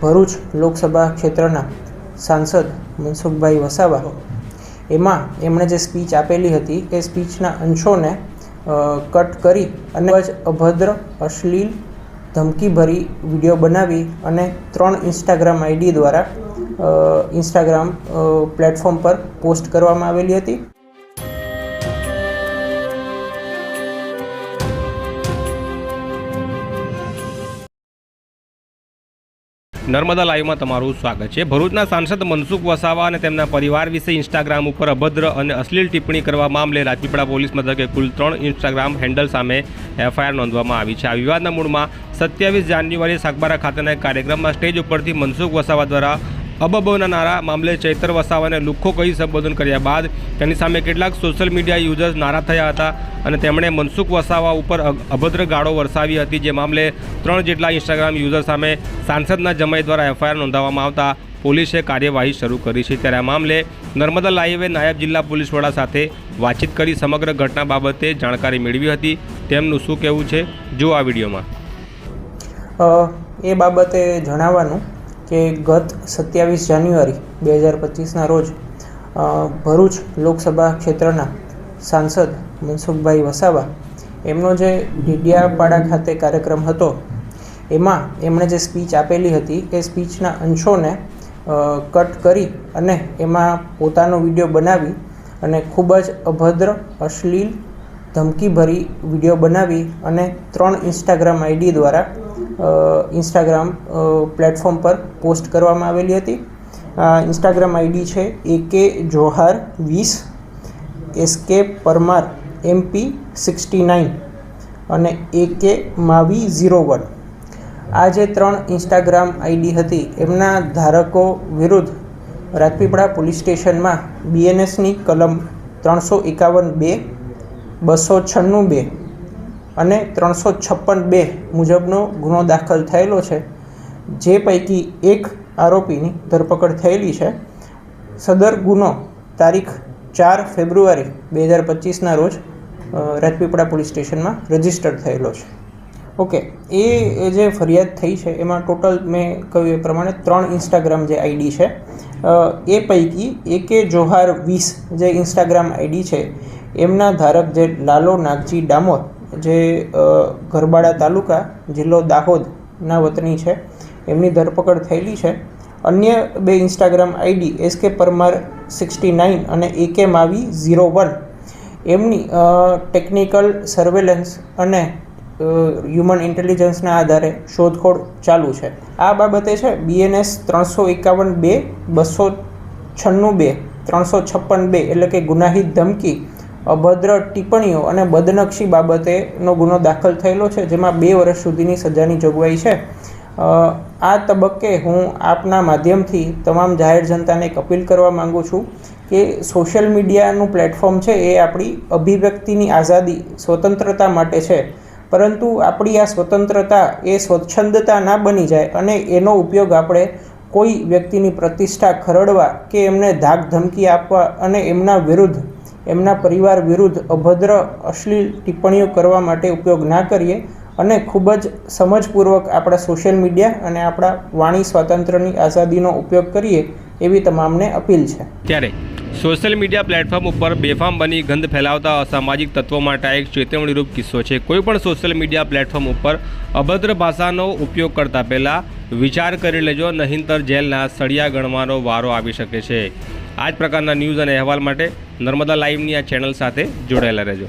ભરૂચ લોકસભા ક્ષેત્રના સાંસદ મનસુખભાઈ વસાવા. એમાં એમણે જે સ્પીચ આપેલી હતી, એ સ્પીચના અંશોને કટ કરી અને જ અભદ્ર, અશ્લીલ, ધમકીભરી વીડિયો બનાવી અને ત્રણ ઇન્સ્ટાગ્રામ આઈડી દ્વારા ઇન્સ્ટાગ્રામ પ્લેટફોર્મ પર પોસ્ટ કરવામાં આવેલી હતી. નર્મદા લાઈવમાં તમારું સ્વાગત છે. ભરૂચના સાંસદ મનસુખ વસાવા અને તેમના પરિવાર વિશે ઇન્સ્ટાગ્રામ ઉપર અભદ્ર અને અશ્લીલ ટિપ્પણી કરવા મામલે રાજપીપળા પોલીસ મથકે કુલ ત્રણ ઇન્સ્ટાગ્રામ હેન્ડલ સામે એફઆઈઆર નોંધવામાં આવી છે. આ વિવાદના મૂળમાં સત્યાવીસ જાન્યુઆરીએ સાગબારા ખાતેના કાર્યક્રમમાં સ્ટેજ ઉપરથી મનસુખ વસાવા દ્વારા અબબોના નારા મામલે ચૈતર વસાવાને લુખ્ખો કહી સંબોધન કર્યા બાદ તેની સામે કેટલાક સોશિયલ મીડિયા યુઝર્સ નારા થયા હતા અને તેમણે મનસુખ વસાવા ઉપર અભદ્ર ગાળો વરસાવી હતી જે મામલે ત્રણ જેટલા ઇન્સ્ટાગ્રામ યુઝર સામે સાંસદના જમાઈ દ્વારા એફઆઈઆર નોંધાવવામાં આવતા પોલીસે કાર્યવાહી શરૂ કરી છે. ત્યારે આ મામલે નર્મદા લાઈવે નાયબ જિલ્લા પોલીસ વડા સાથે વાતચીત કરી સમગ્ર ઘટના બાબતે જાણકારી મેળવી હતી. તેમનું શું કહેવું છે? જો આ વિડીયોમાં. એ બાબતે જણાવવાનું કે ગત સત્યાવીસ જાન્યુઆરી બે હજાર પચીસના રોજ ભરૂચ લોકસભા ક્ષેત્રના સાંસદ મનસુખભાઈ વસાવા, એમનો જે ઢીડિયાપાડા ખાતે કાર્યક્રમ હતો, એમાં એમણે જે સ્પીચ આપેલી હતી, એ સ્પીચના અંશોને કટ કરી અને એમાં પોતાનો વીડિયો બનાવી અને ખૂબ જ અભદ્ર, અશ્લીલ, ધમકીભરી વીડિયો બનાવી અને ત્રણ ઇન્સ્ટાગ્રામ આઈડી દ્વારા ઇન્સ્ટાગ્રામ પ્લેટફોર્મ પર પોસ્ટ કરવામાં આવેલી હતી. ઇન્સ્ટાગ્રામ આઈડી છે એ કે જોહાર વીસ SK Parmar MP sixty nine અને A K Mavi zero one આ જે ત્રણ ઇન્સ્ટાગ્રામ આઈડી હતી, એમના ધારકો વિરુદ્ધ રાજપીપળા પોલીસ સ્ટેશનમાં બીએનએસની કલમ ત્રણસો એકાવન બે, બસો છન્નું બે અને ત્રણસો છપ્પન બે મુજબનો ગુનો દાખલ થયેલો છે. જે પૈકી એક આરોપીની ધરપકડ થયેલી છે. સદર ગુનો તારીખ ચાર ફેબ્રુઆરી બે હજાર પચીસના રોજ રાજપીપળા પોલીસ સ્ટેશનમાં રજિસ્ટર થયેલો છે. ઓકે, એ જે ફરિયાદ થઈ છે, એમાં ટોટલ મેં કહ્યું એ પ્રમાણે ત્રણ ઇન્સ્ટાગ્રામ જે આઈડી છે. એ પૈકી એકે જોહાર વીસ જે ઇન્સ્ટાગ્રામ આઈડી છે, એમના ધારક જે લાલો નાગજી ડામોર જે ગરબાડા તાલુકા, જિલ્લો દાહોદના વતની છે, એમની ધરપકડ થયેલી છે. અન્ય બે ઇન્સ્ટાગ્રામ આઈડી એસ કે પરમાર સિક્સટી નાઇન અને A K Mavi zero one એમની ટેકનિકલ સર્વેલન્સ અને હ્યુમન ઇન્ટેલિજન્સના આધારે શોધખોળ ચાલુ છે. આ બાબતે છે બીએનએસ ત્રણસો એકાવન બે, બસો છન્નું બે, ત્રણસો છપ્પન બે, એટલે કે ગુનાહિત ધમકી અભદ્ર ટિપ્પણીઓ અને બદનક્ષી બાબતેનો ગુનો દાખલ થયેલો છે, જેમાં બે વર્ષ સુધીની સજાની જોગવાઈ છે. આ તબક્કે હું આપના માધ્યમથી તમામ જાહેર જનતાને એક અપીલ કરવા માગું છું કે સોશિયલ મીડિયાનું પ્લેટફોર્મ છે, એ આપણી અભિવ્યક્તિની આઝાદી, સ્વતંત્રતા માટે છે. પરંતુ આપણી આ સ્વતંત્રતા એ સ્વચ્છંદતા ના બની જાય અને એનો ઉપયોગ આપણે કોઈ વ્યક્તિની પ્રતિષ્ઠા ખરડવા કે એમને ધાક ધમકી આપવા અને એમના વિરુદ્ધ એમના પરિવાર વિરુદ્ધ અભદ્ર, અશ્લીલ ટિપ્પણીઓ કરવા માટે ઉપયોગ ના કરીએ અને ખૂબ જ સમજપૂર્વક આપણા સોશિયલ મીડિયા અને આપણા વાણી સ્વાતંત્ર્યની આઝાદીનો ઉપયોગ કરીએ એવી તમામને અપીલ છે. ત્યારે સોશિયલ મીડિયા પ્લેટફોર્મ ઉપર બેફામ બની ગંધ ફેલાવતા અસામાજિક તત્વો માટે એક ચેતવણીરૂપ કિસ્સો છે. કોઈ પણ સોશિયલ મીડિયા પ્લેટફોર્મ ઉપર અભદ્ર ભાષાનો ઉપયોગ કરતા પહેલાં વિચાર કરી લેજો, નહીંતર જેલના સળિયા ગણવાનો વારો આવી શકે છે. આ જ પ્રકારના ન્યૂઝ અને અહેવાલ માટે નર્મદા લાઈવની આ ચેનલ સાથે જોડાયેલા રહેજો.